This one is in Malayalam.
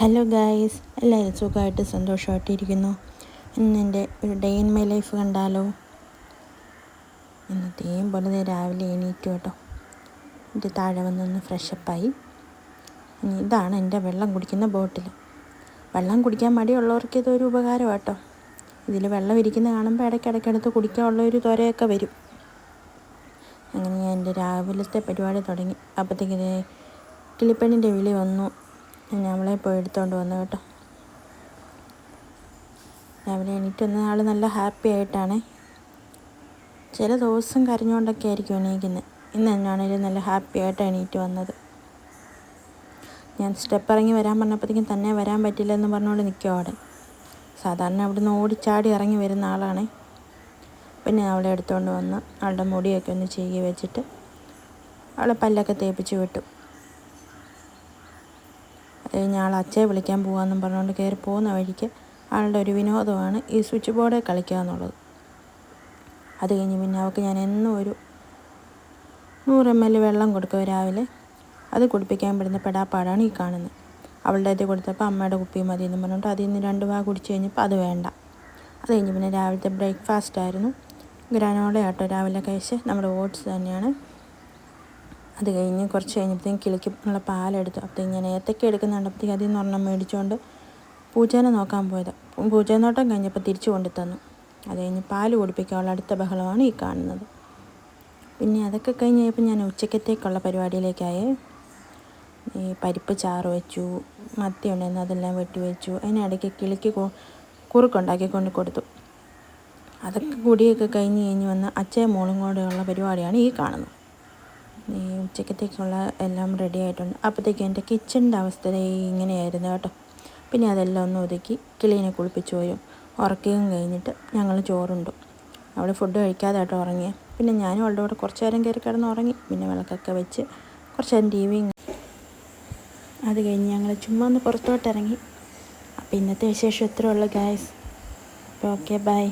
ഹലോ ഗായ്സ് എല്ലാവരും സുഖമായിട്ട് സന്തോഷമായിട്ടിരിക്കുന്നു. ഇന്ന് എന്റെ ഒരു ഡേ ഇൻ മൈ ലൈഫ് കണ്ടാലോ? ഇന്നത്തെയും പോലെ രാവിലെ എണീറ്റു കേട്ടോ. എന്റെ താഴെ വന്നൊന്ന് ഫ്രഷപ്പായി ഇനി ഇതാണ് എന്റെ വെള്ളം കുടിക്കുന്ന ബോട്ടിൽ വെള്ളം കുടിക്കാൻ മടിയുള്ളവർക്ക് ഇതൊരു ഉപകാരം കേട്ടോ. ഇതിൽ വെള്ളം ഇരിക്കുന്ന കാണുമ്പോൾ ഇടയ്ക്കിടയ്ക്ക് കുടിക്കാനുള്ള ഒരു ത്വരയൊക്കെ വരും. അങ്ങനെ ഞാൻ എന്റെ രാവിലത്തെ പരിപാടി തുടങ്ങി. അപ്പോഴത്തേക്കിത് കിളിപ്പണിന്റെ വിളി വന്നു. ഞാൻ അവളെ പോയി എടുത്തുകൊണ്ട് വന്നു കേട്ടോ. രാവിലെ എണീറ്റ് വന്ന ആൾ നല്ല ഹാപ്പി ആയിട്ടാണ്. ചില ദിവസം കരഞ്ഞുകൊണ്ടൊക്കെ ആയിരിക്കും എണീക്കുന്നത് ഇന്ന് എന്നാണേലും നല്ല ഹാപ്പി ആയിട്ട് എണീറ്റ് വന്നത്. ഞാൻ സ്റ്റെപ്പ് ഇറങ്ങി വരാൻ പറഞ്ഞപ്പോഴത്തേക്കും തന്നെ വരാൻ പറ്റില്ല എന്ന് പറഞ്ഞുകൊണ്ട് നിൽക്കും അവിടെ. സാധാരണ അവിടുന്ന് ഓടിച്ചാടി ഇറങ്ങി വരുന്ന ആളാണ്. പിന്നെ അവളെ എടുത്തുകൊണ്ട് വന്ന് അവളുടെ മുടിയൊക്കെ ഒന്ന് ചെയ്യി വെച്ചിട്ട് അവളെ പല്ലൊക്കെ തേപ്പിച്ച് വിട്ടു. അത് അച്ഛയെ വിളിക്കാൻ പോകാമെന്നും പറഞ്ഞുകൊണ്ട് കയറി പോകുന്ന വഴിക്ക് ആളുടെ ഒരു വിനോദമാണ് ഈ സ്വിച്ച് ബോർഡിൽ കളിക്കുക എന്നുള്ളത്. അത് കഴിഞ്ഞ് പിന്നെ അവൾക്ക് ഞാൻ എന്നും ഒരു നൂറ് എം എൽ വെള്ളം കൊടുക്കുക രാവിലെ. അത് കുടിപ്പിക്കാൻ പെടുന്ന പെടാപ്പാടാണ് ഈ കാണുന്നത്. അവളുടെ ഇത് കൊടുത്തപ്പോൾ അമ്മയുടെ കുപ്പി മതി എന്ന് പറഞ്ഞിട്ട് അതിൽ നിന്ന് രണ്ട് വാ കുടിച്ച് കഴിഞ്ഞപ്പോൾ അത് വേണ്ട. അത് കഴിഞ്ഞ് പിന്നെ രാവിലത്തെ ബ്രേക്ക്ഫാസ്റ്റ് ആയിരുന്നു. ഗ്രാനോള ആട്ടോ രാവിലെ കഴിച്ച് നമ്മുടെ ഓട്സ് തന്നെയാണ്. അത് കഴിഞ്ഞ് കുറച്ച് കഴിഞ്ഞപ്പോഴത്തേക്കും കിളിക്ക് ഉള്ള പാലെടുത്തു. അപ്പോഴത്തേക്കും ഞാൻ ഏത്തക്ക എടുക്കുന്നുണ്ടപ്പോഴത്തേക്കും അതിൽ നിന്ന് ഒരെണ്ണം മേടിച്ചുകൊണ്ട് പൂച്ചേനെ നോക്കാൻ പോയത്. പൂച്ചേ നോട്ടം കഴിഞ്ഞപ്പോൾ തിരിച്ചു കൊണ്ടു തന്നു അത് കഴിഞ്ഞ് പാൽ കുടിപ്പിക്കാനുള്ള അടുത്ത ബഹളമാണ് ഈ കാണുന്നത്. പിന്നെ അതൊക്കെ കഴിഞ്ഞ് കഴിഞ്ഞപ്പോൾ ഞാൻ ഉച്ചക്കത്തേക്കുള്ള പരിപാടിയിലേക്കായി. ഈ പരിപ്പ് ചാറ് വെച്ചു മത്തി ഉണ്ടായിരുന്നു അതെല്ലാം വെട്ടി വെച്ചു. അതിനിടയ്ക്ക് കിളിക്ക് കുറുക്കുണ്ടാക്കി കൊണ്ട് കൊടുത്തു. അതൊക്കെ കൂടിയൊക്കെ കഴിഞ്ഞ് കഴിഞ്ഞ് വന്ന് അച്ഛയും മോളും കൂടെയുള്ള പരിപാടിയാണ് ഈ കാണുന്നത്. ഉച്ചക്കത്തേക്കുള്ള എല്ലാം റെഡി ആയിട്ടുണ്ട്. അപ്പോഴത്തേക്കും എന്റെ കിച്ചണിന്റെ അവസ്ഥ ഇങ്ങനെയായിരുന്നു കേട്ടോ. പിന്നെ അതെല്ലാം ഒന്ന് ഒതുക്കി കിളീനെ കുളിപ്പിച്ച് പോയും ഉറക്കുകയും കഴിഞ്ഞിട്ട് ഞങ്ങൾ ചോറുണ്ടു. അവിടെ ഫുഡ് കഴിക്കാതെ കേട്ടോ ഉറങ്ങിയത് പിന്നെ ഞാനും അവളുടെ കൂടെ കുറച്ച് നേരം കയറി കിടന്ന് ഉറങ്ങി. പിന്നെ വിളക്കൊക്കെ വെച്ച് കുറച്ച് നേരം ടി വി അത് കഴിഞ്ഞ് ഞങ്ങൾ ചുമ്മാ ഒന്ന് പുറത്തോട്ട് ഇറങ്ങി. അപ്പോൾ ഇന്നത്തെ വിശേഷം എത്ര ഉള്ളു ഗായ്സ് അപ്പോൾ ഓക്കെ ബൈ